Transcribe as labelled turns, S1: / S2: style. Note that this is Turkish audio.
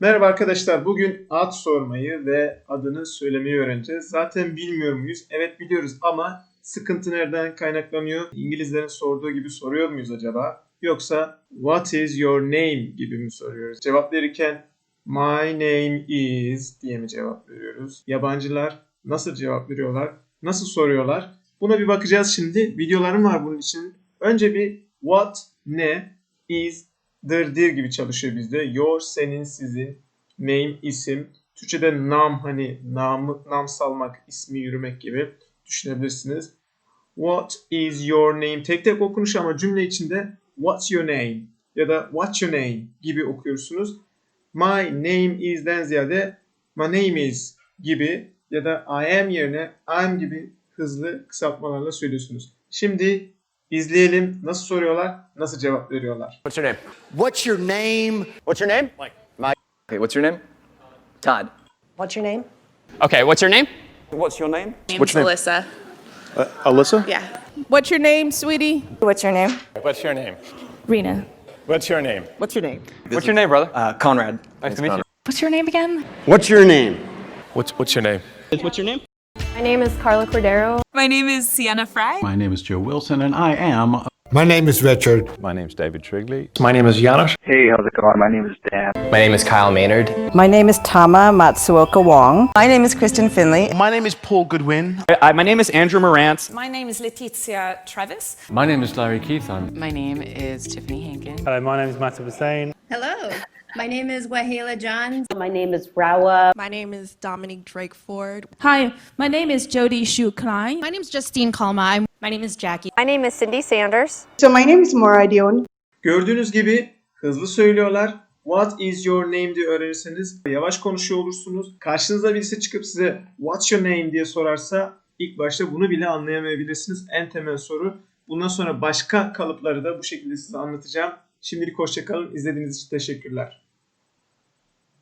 S1: Merhaba arkadaşlar. Bugün ad sormayı ve adını söylemeyi öğreneceğiz. Zaten bilmiyor muyuz? Evet biliyoruz ama sıkıntı nereden kaynaklanıyor? İngilizlerin sorduğu gibi soruyor muyuz acaba? Yoksa what is your name gibi mi soruyoruz? Cevap verirken my name is diye mi cevap veriyoruz? Yabancılar nasıl cevap veriyorlar? Nasıl soruyorlar? Buna bir bakacağız şimdi. Videolarım var bunun için. Önce bir what, ne, is, dır, dir gibi çalışıyor bizde. Your, senin, sizin, name, isim. Türkçe'de nam hani namı, nam salmak, ismi yürümek gibi düşünebilirsiniz. What is your name? Tek tek okunuş ama cümle içinde what's your name ya da what's your name gibi okuyorsunuz. My name is'den ziyade my name is gibi ya da I am yerine I'm gibi hızlı kısaltmalarla söylüyorsunuz. Şimdi izleyelim nasıl soruyorlar, nasıl cevap veriyorlar.
S2: What's your name?
S3: What's your name?
S2: What's your name? Mike. Mike. Okay, what's your name? Todd.
S4: What's your name?
S5: Okay, what's your name?
S2: What's your name?
S6: Name's
S2: What's your name?
S6: Alyssa.
S7: Alyssa?
S6: Yeah.
S8: What's your name, sweetie?
S4: What's your name?
S7: What's your name?
S8: Rena.
S7: What's your name?
S8: What's your name?
S5: What's your name, brother?
S2: Uh, Conrad.
S5: nice to meet you.
S9: What's your name again?
S3: What's your name?
S7: What's What's your name? what's your name?
S9: My name is Carla Cordero.
S6: My name is Sienna Fry.
S10: My name is Joe Wilson, and I am
S3: My name is Richard.
S7: My name's David Trigley.
S11: My name is Janos.
S12: Hey, how's it going? My name is Dan.
S5: My name is Kyle Maynard.
S4: My name is Tama Matsuoka Wong. My name is Kristen Finley.
S11: My name is Paul Goodwin.
S5: Uh, my name is Andrew Morant.
S6: My name is Letizia Travis.
S10: My name is Larry Keith. I'm
S9: My name is Tiffany Hankin.
S7: Hello, my name is Matt Hussein.
S6: Hello. My name is Wahela Johns.
S4: My name is Rawa.
S8: My name is Dominique Drake Ford. Hi, my name is Jody Shu Klein.
S6: My name is Justine Kalma. My name is Jackie.
S9: My name is Cindy Sanders.
S4: So my name is Mora Dion.
S1: Gördüğünüz gibi hızlı söylüyorlar. What is your name diye öğrenirseniz yavaş konuşuyor olursunuz. Karşınıza birisi çıkıp size what's your name diye sorarsa ilk başta bunu bile anlayamayabilirsiniz. En temel soru. Bundan sonra başka kalıpları da bu şekilde size anlatacağım. Şimdilik hoşçakalın. İzlediğiniz için teşekkürler.